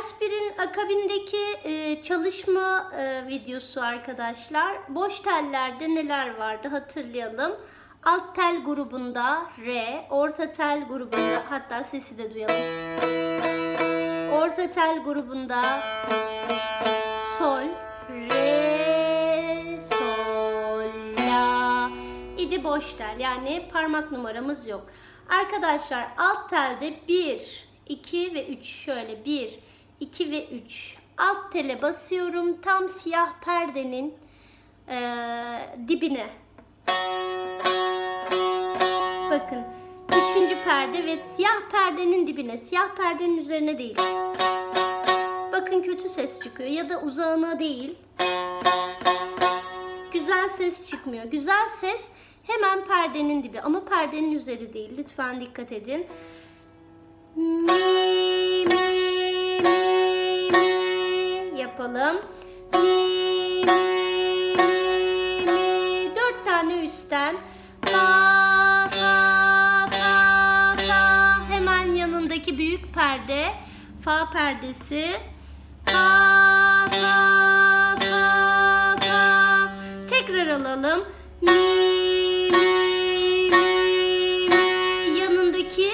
Ders 1'in akabindeki e, çalışma e, videosu arkadaşlar. Boş tellerde neler vardı hatırlayalım. Alt tel grubunda re, orta tel grubunda hatta sesi de duyalım. Orta tel grubunda sol, re, sol, la idi boş tel. Yani parmak numaramız yok. Arkadaşlar alt telde 1, 2 ve 3 şöyle 1, 2 ve 3 alt tele basıyorum tam siyah perdenin eee, dibine. Bakın üçüncü perde ve siyah perdenin dibine, siyah perdenin üzerine değil. Bakın kötü ses çıkıyor ya da uzağına değil. Güzel ses çıkmıyor. Güzel ses hemen perdenin dibi ama perdenin üzeri değil. Lütfen dikkat edin. Mi, mi, yapalım. Mi, mi, mi. Dört tane üstten. Fa, fa, fa, fa. Hemen yanındaki büyük perde. Fa perdesi. Fa, fa, fa, fa. Tekrar alalım. Mi, mi, mi, mi. Yanındaki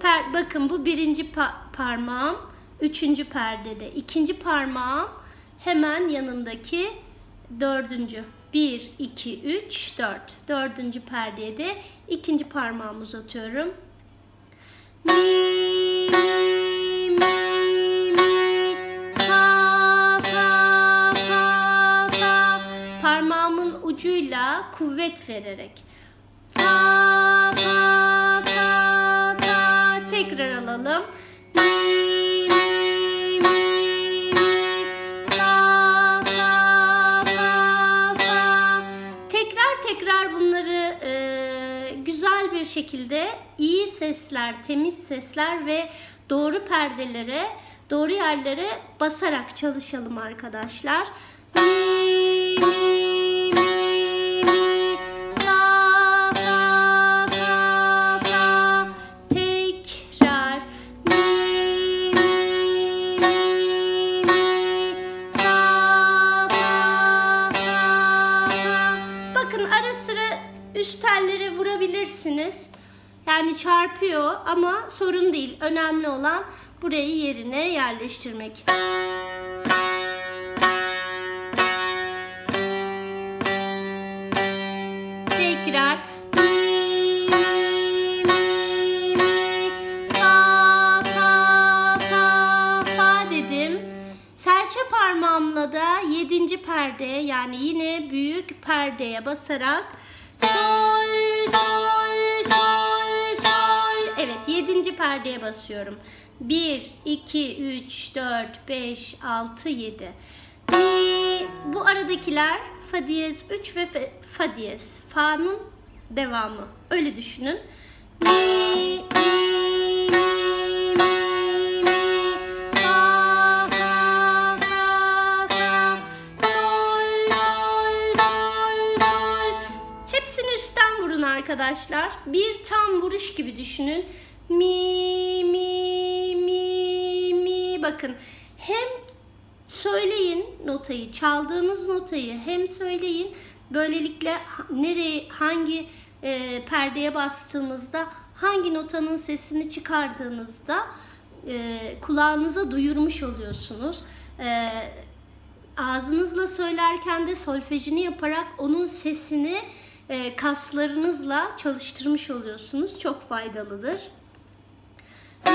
per, bakın bu birinci pa- parmağım. Üçüncü perdede. ikinci parmağım hemen yanındaki dördüncü. Bir, iki, üç, dört. Dördüncü perdeye de ikinci parmağımı uzatıyorum. Mi, mi. Parmağımın ucuyla kuvvet vererek. Fa, fa, fa, fa. Tekrar alalım. Mi, bir şekilde iyi sesler, temiz sesler ve doğru perdelere, doğru yerlere basarak çalışalım arkadaşlar. Mi, tellere vurabilirsiniz. Yani çarpıyor ama sorun değil. Önemli olan burayı yerine yerleştirmek. Tekrar. Serçe parmağımla da yedinci perde yani yine büyük perdeye basarak sol, 7. perdeye basıyorum. 1, 2, 3, 4, 5, 6, 7. Bu aradakiler fa diyez 3 ve fa, diyez. Fa'nın devamı. Öyle düşünün. Mi, mi, arkadaşlar. Bir tam vuruş gibi düşünün. Mi, mi, mi, mi. Bakın hem söyleyin notayı, çaldığınız notayı hem söyleyin. Böylelikle nereye, hangi e, perdeye bastığınızda, hangi notanın sesini çıkardığınızda e, kulağınıza duyurmuş oluyorsunuz. E, ağzınızla söylerken de solfejini yaparak onun sesini e, kaslarınızla çalıştırmış oluyorsunuz. Çok faydalıdır. Mi.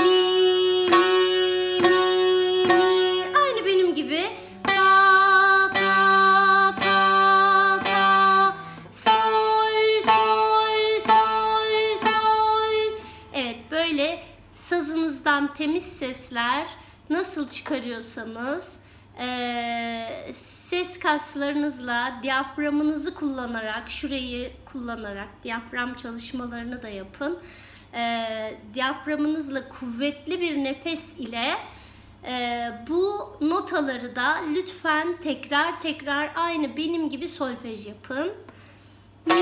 Aynı benim gibi. Fa, fa, fa, fa. Sol, sol, sol, sol. Evet böyle sazınızdan temiz sesler nasıl çıkarıyorsanız eee, ses kaslarınızla diyaframınızı kullanarak şurayı kullanarak diyafram çalışmalarını da yapın. Eee diyaframınızla kuvvetli bir nefes ile eee, bu notaları da lütfen tekrar tekrar aynı benim gibi solfej yapın. Mi,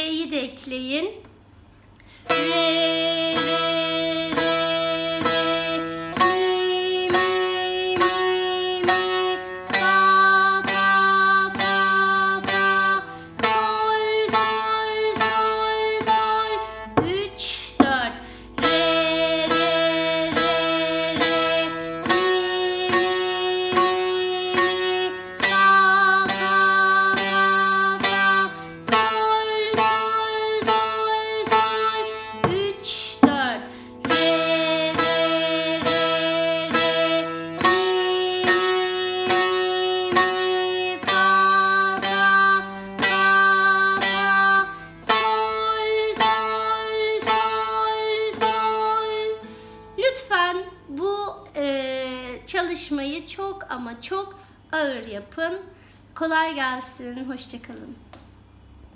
Re'yi de ekleyin. Re, re. Çalışmayı çok ama çok ağır yapın. Kolay gelsin, hoşçakalın.